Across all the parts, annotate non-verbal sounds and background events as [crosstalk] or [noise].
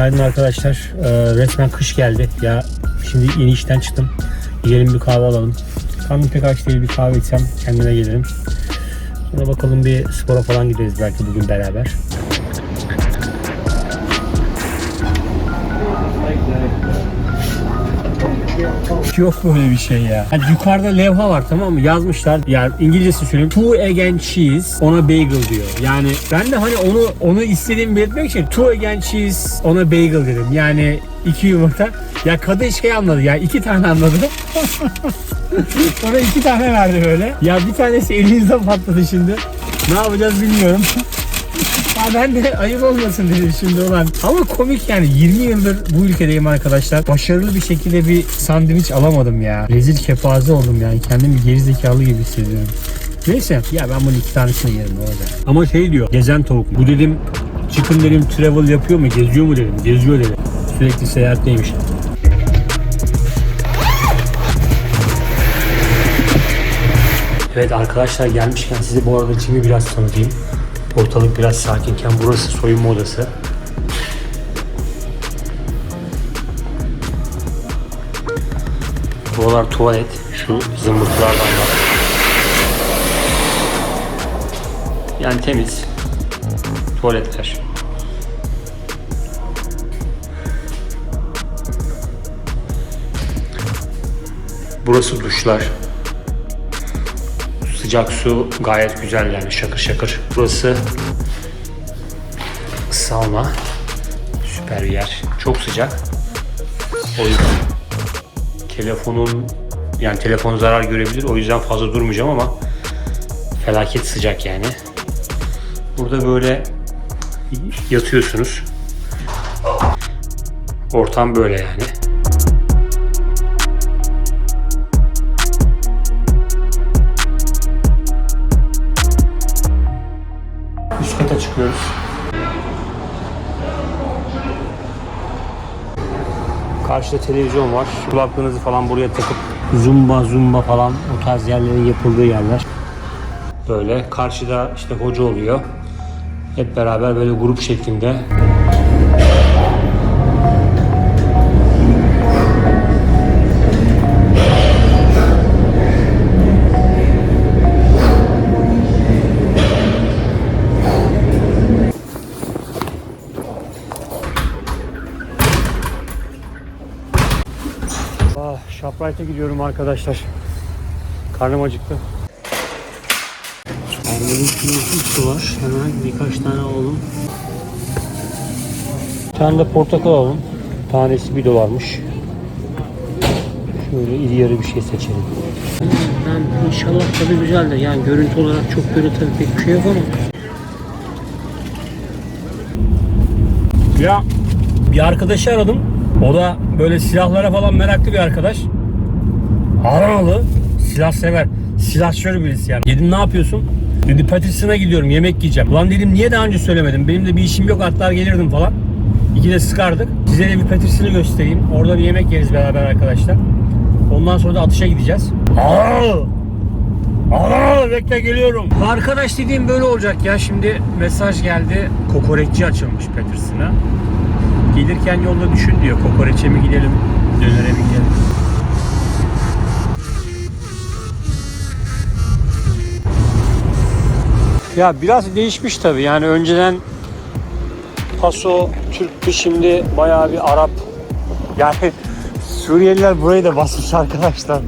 Günaydın arkadaşlar. Ee, resmen kış geldi. Ya şimdi yeni işten çıktım. Gidelim bir kahve alalım. Karnım pek aç değil bir kahve içsem kendime gelirim. Sonra bakalım bir spora falan gideriz belki bugün beraber. Yok böyle bir şey ya. Yani yukarıda levha var tamam mı? Yazmışlar. Yani İngilizcesi söyleyeyim. Two and cheese on a bagel diyor. Yani ben de hani onu onu istediğimi belirtmek için two and cheese on a bagel dedim. Yani iki yumurta. Ya kadın şey anladı ya iki tane anladı. [laughs] Sonra iki tane verdi böyle. Ya bir tanesi elinizde patladı şimdi. Ne yapacağız bilmiyorum. Ha ben de ayıp olmasın dedim şimdi olan. Ama komik yani 20 yıldır bu ülkedeyim arkadaşlar. Başarılı bir şekilde bir sandviç alamadım ya. Rezil kepaze oldum yani. Kendimi gerizekalı gibi hissediyorum. Neyse ya ben bunun iki tanesini yerim olacak. Ama şey diyor gezen tavuk. Bu dedim çıkın dedim travel yapıyor mu geziyor mu dedim. Geziyor dedim. Sürekli seyahatteymiş. Evet arkadaşlar gelmişken size bu arada Jim'i biraz tanıtayım. Ortalık biraz sakinken burası soyunma odası. Buralar tuvalet. Şu zımbırtılardan var. Yani temiz. Tuvaletler. Burası duşlar. Sıcak su gayet güzel yani şakır şakır. Burası sauna. Süper bir yer. Çok sıcak. O yüzden telefonun yani telefon zarar görebilir. O yüzden fazla durmayacağım ama felaket sıcak yani. Burada böyle yatıyorsunuz. Ortam böyle yani. Kata çıkıyoruz. Karşıda televizyon var. Kulaklığınızı falan buraya takıp zumba zumba falan o tarz yerlerin yapıldığı yerler. Böyle karşıda işte hoca oluyor. Hep beraber böyle grup şeklinde Shoprite'e gidiyorum arkadaşlar. Karnım acıktı. Kırmızı su var. Hemen birkaç tane alalım. Bir tane de portakal alalım. Tanesi 1 dolarmış. Şöyle iri yarı bir şey seçelim. Ben inşallah tadı güzeldir. Yani görüntü olarak çok böyle tabii pek bir şey yok ama. Ya bir arkadaşı aradım. O da böyle silahlara falan meraklı bir arkadaş. Adanalı. Silah sever. Silahşör birisi yani. Dedim ne yapıyorsun? Dedi Patterson'a gidiyorum yemek yiyeceğim. Ulan dedim niye daha önce söylemedim? Benim de bir işim yok atlar gelirdim falan. İki de sıkardık. Size de bir Patterson'ı göstereyim. Orada bir yemek yeriz beraber arkadaşlar. Ondan sonra da atışa gideceğiz. Aa! Aa, bekle geliyorum. Arkadaş dediğim böyle olacak ya. Şimdi mesaj geldi. Kokoreççi açılmış Patterson'a. Gelirken yolda düşün diyor. Kokoreçe mi gidelim, dönere mi gidelim? Ya biraz değişmiş tabii. Yani önceden Paso Türk'tü şimdi bayağı bir Arap. Yani [laughs] Suriyeliler burayı da basmış arkadaşlar.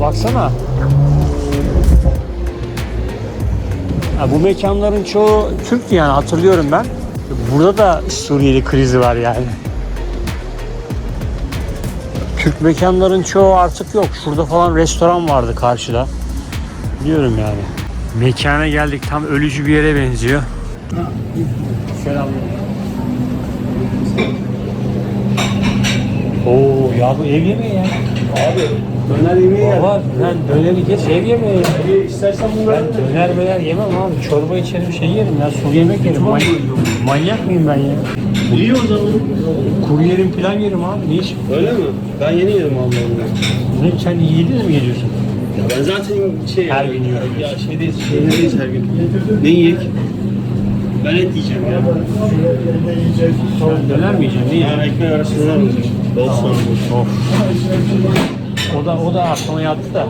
Baksana. Ya bu mekanların çoğu Türk'tü yani hatırlıyorum ben. Burada da Suriyeli krizi var yani. Türk mekanların çoğu artık yok. Şurada falan restoran vardı karşıda. Biliyorum yani. Mekana geldik. Tam ölücü bir yere benziyor. Selam. Oo ya bu ev yemeği ya. Abi döner yemeği yer. Baba ben döneri geç ev yemeği ya. Abi istersen bunları Ben döner möner yemem abi. Çorba içerim şey yerim ya. Sulu yemek yerim. Manyak, manyak mıyım ben ya? İyi o zaman. Kuru yerim falan yerim abi. Ne iş? Öyle mi? Ben yeni yedim Allah'ım. Ne, sen yediniz mi geziyorsun? Ya ben zaten şey Her gün yiyorum. Ya şeydeyiz, şeydeyiz her gün. Ne yiyek? Ben et yiyeceğim ya. Döner mi yiyeceksin? Ne ekmek arasında ne olacak? Olsun. Of. O da o da aklıma yattı da.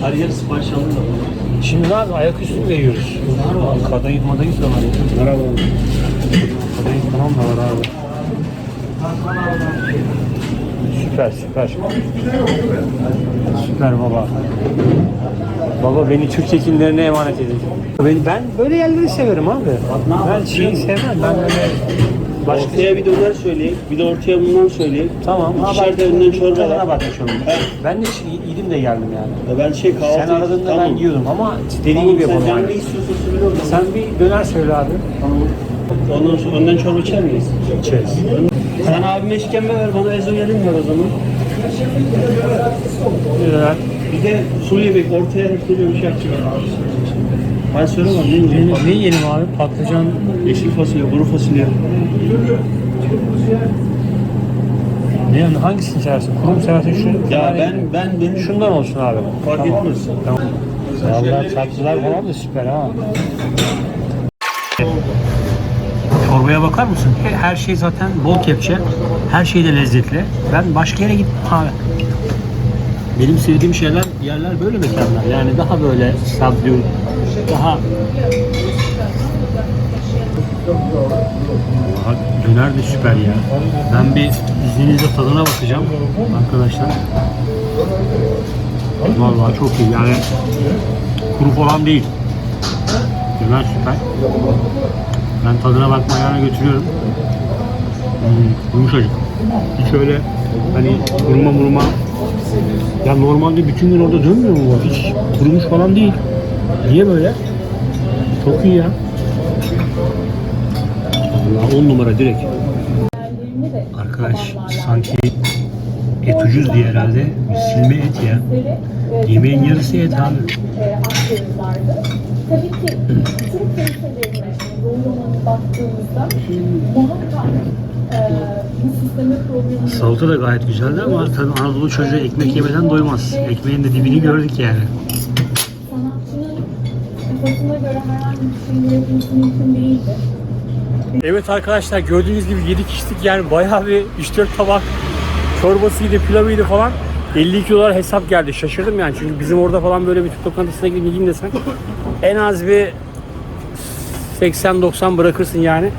Her yer sipariş aldım da. Şimdi ne abi ayaküstü mü veriyoruz? Kadayıf madayıf da var. Merhaba. Kadayıf falan da var abi. Süper süper. Süper baba. Baba beni Türk çekimlerine emanet edin. Ben, ben böyle yerleri severim abi. Ben şeyi sevmem. Ben böyle başka Ortaya bir döner söyleyeyim. Bir de ortaya bundan söyleyeyim. Tamam. İkişer de önden çorba var. bakmış oldum. Ben de şey, yedim de geldim yani. Ya Ben şey kahvaltı... Sen aradığında Tamam. ben yiyordum ama dediğin Tamam, gibi sen yapalım. yani. ne istiyorsan söyle o zaman. Sen bir döner söyle abi. Ondan sonra önden çorba içer miyiz? İçeriz. Sen abime işkembe ver, bana ezo gelin ver o zaman. Döner. Bir de sulu yemek, ortaya hep böyle bir şey yapacak. Ben söyleyemem, ne yiyeceğim? ne yiyelim abi? Patlıcan. Yeşil fasulye, kuru fasulye. Ne yani hangisini seversin? Kuru mu seversin şu? Ya yani ben, ben, benim Şundan olsun abi. fark etmez. Tamam. Vallahi tatlılar falan da süper ha. Çorbaya bakar mısın? He- Her şey zaten bol kepçe. Her şey de lezzetli. Ben başka yere gittim abi. Benim sevdiğim şeyler, yerler böyle mekanlar. Yani daha böyle subdued, daha Aha, Döner de süper ya. Ben bir izninizle tadına bakacağım arkadaşlar. Vallahi çok iyi yani kuru falan değil. Döner süper. Ben tadına bakmaya götürüyorum. Hmm, yumuşacık. Hiç öyle hani kuruma muruma ya normalde bütün gün orada dönmüyor mu bu? Hiç kurumuş falan değil. Niye böyle? Çok iyi ya. Allah on numara direkt. Arkadaş sanki et ucuz diye herhalde silme et ya. Yemeğin yarısı et abi. Tabii ki baktığımızda muhakkak e, bu sisteme problemi Salata da gayet güzeldi ama tabii Anadolu çocuğu ekmek yemeden doymaz. Ekmeğin de dibini gördük yani. sanatçının kafasına göre herhangi bir şey üretmesi mümkün değildi. Evet arkadaşlar gördüğünüz gibi 7 kişilik yani bayağı bir 3-4 tabak çorbasıydı, pilavıydı falan. 52 dolar hesap geldi. Şaşırdım yani çünkü bizim orada falan böyle bir Türk lokantasına gidip yiyeyim desen en az bir 80-90 bırakırsın yani.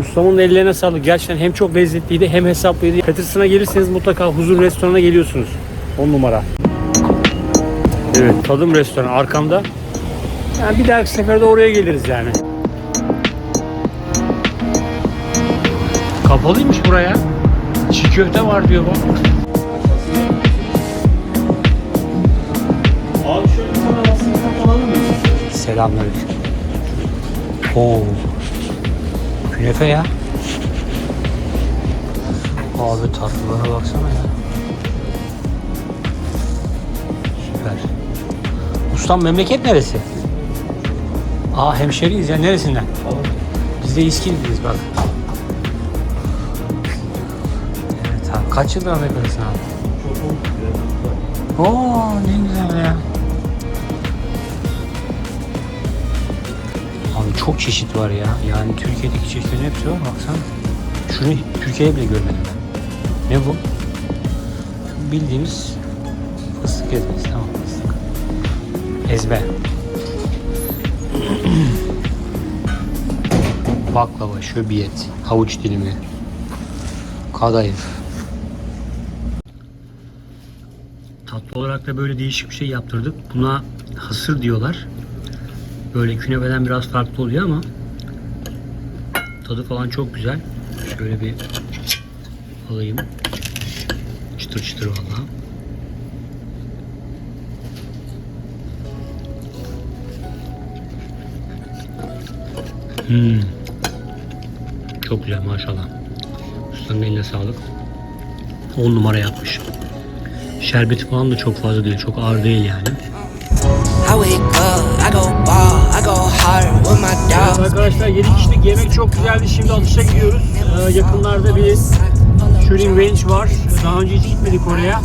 Ustamın ellerine sağlık. Gerçekten hem çok lezzetliydi hem hesaplıydı. Peterson'a gelirseniz mutlaka Huzur Restoran'a geliyorsunuz. 10 numara. Evet tadım restoranı arkamda. Yani bir dahaki seferde oraya geliriz yani. Kapalıymış buraya. Çiğ köfte var diyor bu. Abi Oo. Künefe ya. Abi tatlılara baksana ya. Süper. Ustam memleket neresi? Aa hemşeriyiz ya neresinden? Biz de İskil'deyiz bak. Evet abi kaç yıldır Amerika'dasın abi? Oo ne güzel ya. Çok çeşit var ya. Yani Türkiye'deki çeşitlerin hepsi var. Baksana. Şunu Türkiye'de bile görmedim ben. Ne bu? Bildiğimiz fıstık ezmesi. Tamam fıstık. Ezbe. [clears throat] Baklava, şöbiyet, havuç dilimi, kadayıf. Tatlı olarak da böyle değişik bir şey yaptırdık. Buna hasır diyorlar. Böyle künefeden biraz farklı oluyor ama tadı falan çok güzel. Şöyle bir alayım. Çıtır çıtır valla. Hmm. Çok güzel maşallah. Ustanın eline sağlık. 10 numara yapmış. Şerbeti falan da çok fazla değil. Çok ağır değil yani. I wake up, I go Arkadaşlar 7 kişilik yemek çok güzeldi. Şimdi alışa gidiyoruz. Ee, yakınlarda bir Shooting Range var. Daha önce hiç gitmedik oraya.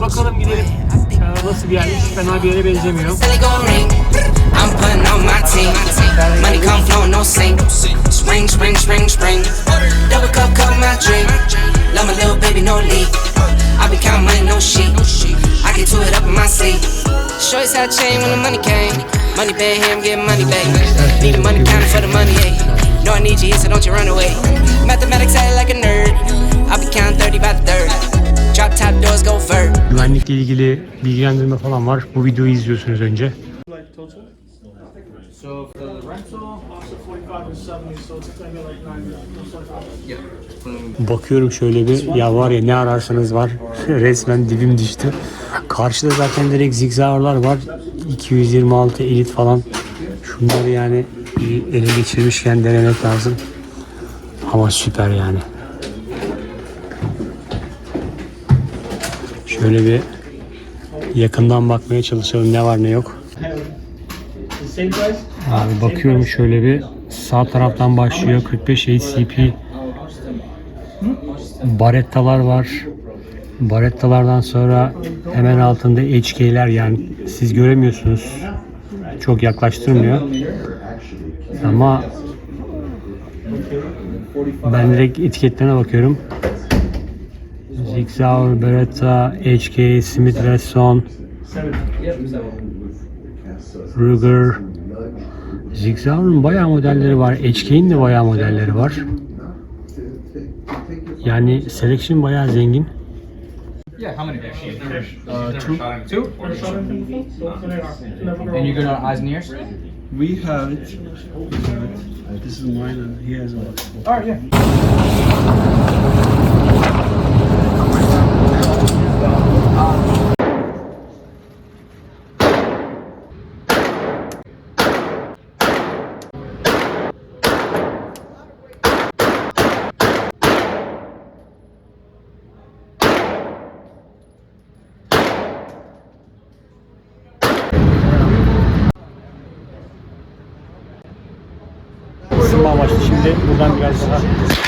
Bakalım gidelim. Ee, Nasıl bir yer? Hiç fena bir yere benzemiyor. Money come flow, no sink. Spring, spring, spring, spring. Double cup, cup my drink. Love my little baby, no leak. I be counting no sheet. I get to it up in my sleep. Shorties had chain when the money came. Money bad here, I'm getting money back. Need the money counting for the money, hey. No, I need you so don't you run away. Mathematics act like a nerd. I'll be counting 30 by the third. Güvenlikle ilgili bilgilendirme falan var. Bu videoyu izliyorsunuz önce. So for the rental, also 45 and 70, so it's gonna be like 90. Bakıyorum şöyle bir ya var ya ne ararsanız var [laughs] resmen dibim düştü. Karşıda zaten direkt zigzaglar var. 226 elit falan. Şunları yani ele geçirmişken denemek lazım. Ama süper yani. Şöyle bir yakından bakmaya çalışalım ne var ne yok. Abi bakıyorum şöyle bir sağ taraftan başlıyor 45 ACP Barettalar var. Barettalardan sonra hemen altında HK'ler yani siz göremiyorsunuz. Çok yaklaştırmıyor. Ama ben direkt etiketlerine bakıyorum. Zig Sauer, Beretta, HK, Smith Wesson, Ruger, Zig Sauer'ın bayağı modelleri var. HK'nin de bayağı modelleri var. Yani selection bayağı zengin. Yeah, how many? Uh, two. Two? And on eyes and ears? We have it. We have it. This is mine and he has one. Alright, yeah. Amaçlı şimdi buradan biraz daha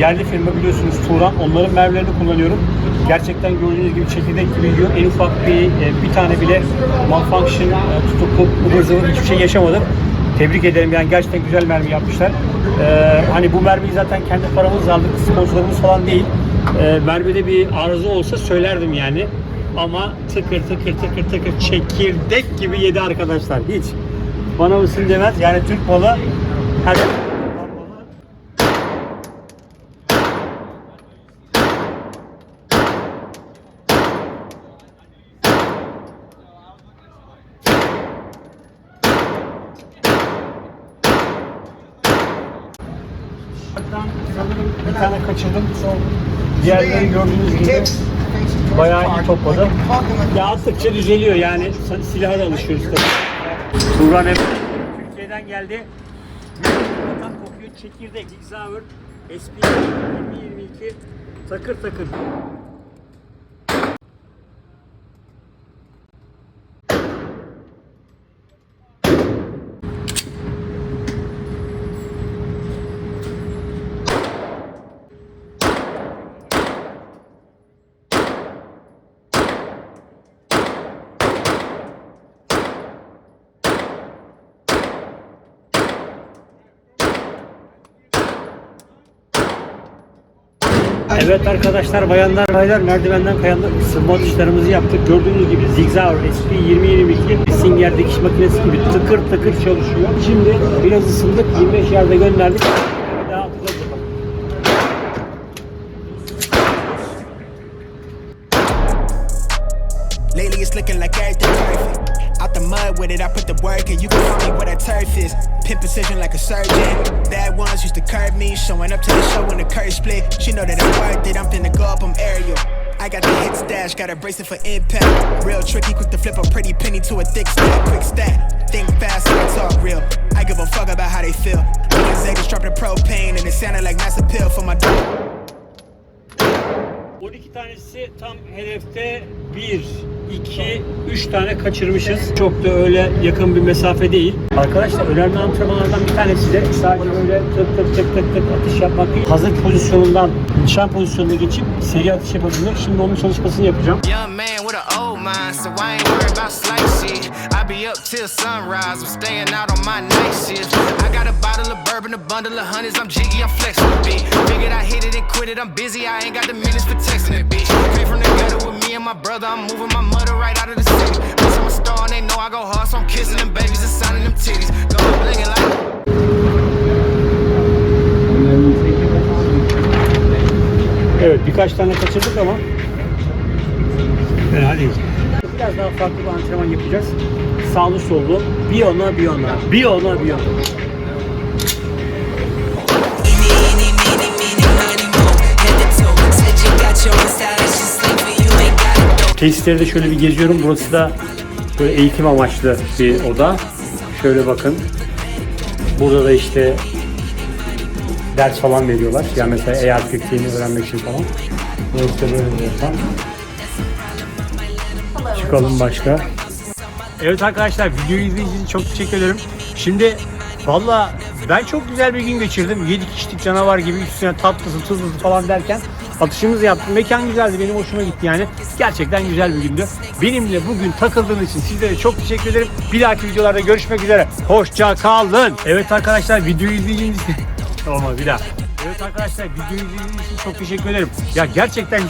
yerli firma biliyorsunuz Turan. Onların mermilerini kullanıyorum. Gerçekten gördüğünüz gibi çekirdek gibi yiyor. En ufak bir e, bir tane bile malfunction, e, ıvır zıvır hiçbir şey yaşamadım. Tebrik ederim yani gerçekten güzel mermi yapmışlar. Ee, hani bu mermiyi zaten kendi paramızla aldık, sponsorumuz falan değil. Ee, mermide bir arıza olsa söylerdim yani. Ama tıkır tıkır tıkır tıkır çekirdek gibi yedi arkadaşlar. Hiç. Bana mısın demez. Yani Türk malı her sanırım bir tane kaçırdım. Diğerleri gördüğünüz gibi bayağı iyi topladı. Ya attıkça düzeliyor yani silaha da alışıyoruz tabii. Turan hep Türkiye'den geldi. Vatan kokuyor çekirdek, Xauer, SP 2022 takır takır. Evet arkadaşlar, bayanlar, baylar merdivenden kayanlı ısınma atışlarımızı yaptık. Gördüğünüz gibi Zigzauer SP 2022 Singer dikiş makinesi gibi tıkır tıkır çalışıyor. Şimdi biraz ısındık, 25 yerde gönderdik. Know that I'm worth it. I'm finna go up, I'm aerial. I got the hit stash, got a bracelet for impact. Real tricky, quick to flip a pretty penny to a thick stack. Quick stack, think fast, I talk real. I give a fuck about how they feel. Niggas Vegas dropped the propane and it sounded like mass appeal for my dog. 12 tanesi tam hedefte 1, 2, 3 tane kaçırmışız. Çok da öyle yakın bir mesafe değil. Arkadaşlar önemli antrenmanlardan bir tanesi de sadece böyle tık tık tık tık tık atış yapmak değil. Hazır pozisyonundan nişan pozisyonuna geçip seri atış yapabilmek. Şimdi onun çalışmasını yapacağım. Figured I hit it and quit it, I and my brother, I'm moving my mother right out of the city. Bitch, I'm a star and they know I go hard, so I'm kissing them babies and signing them titties. Go blingin' like. Evet birkaç tane kaçırdık ama fena değil. Biraz daha farklı bir antrenman yapacağız. Sağlı sollu bir ona bir ona bir ona bir ona. Tesisleri de şöyle bir geziyorum. Burası da böyle eğitim amaçlı bir oda. Şöyle bakın. Burada da işte ders falan veriyorlar. Yani mesela AR fikrini öğrenmek için falan. Burası da böyle bir ortam. Çıkalım başka. Evet arkadaşlar videoyu izlediğiniz için çok teşekkür ederim. Şimdi valla ben çok güzel bir gün geçirdim. 7 kişilik canavar gibi üstüne tatlısı tuzlusu falan derken atışımızı yaptım. Mekan güzeldi benim hoşuma gitti yani. Gerçekten güzel bir gündü. Benimle bugün takıldığınız için sizlere çok teşekkür ederim. Bir dahaki videolarda görüşmek üzere. Hoşça kalın. Evet arkadaşlar videoyu izlediğiniz için [laughs] Olmadı bir daha. Evet arkadaşlar videoyu izlediğiniz için çok teşekkür ederim. Ya gerçekten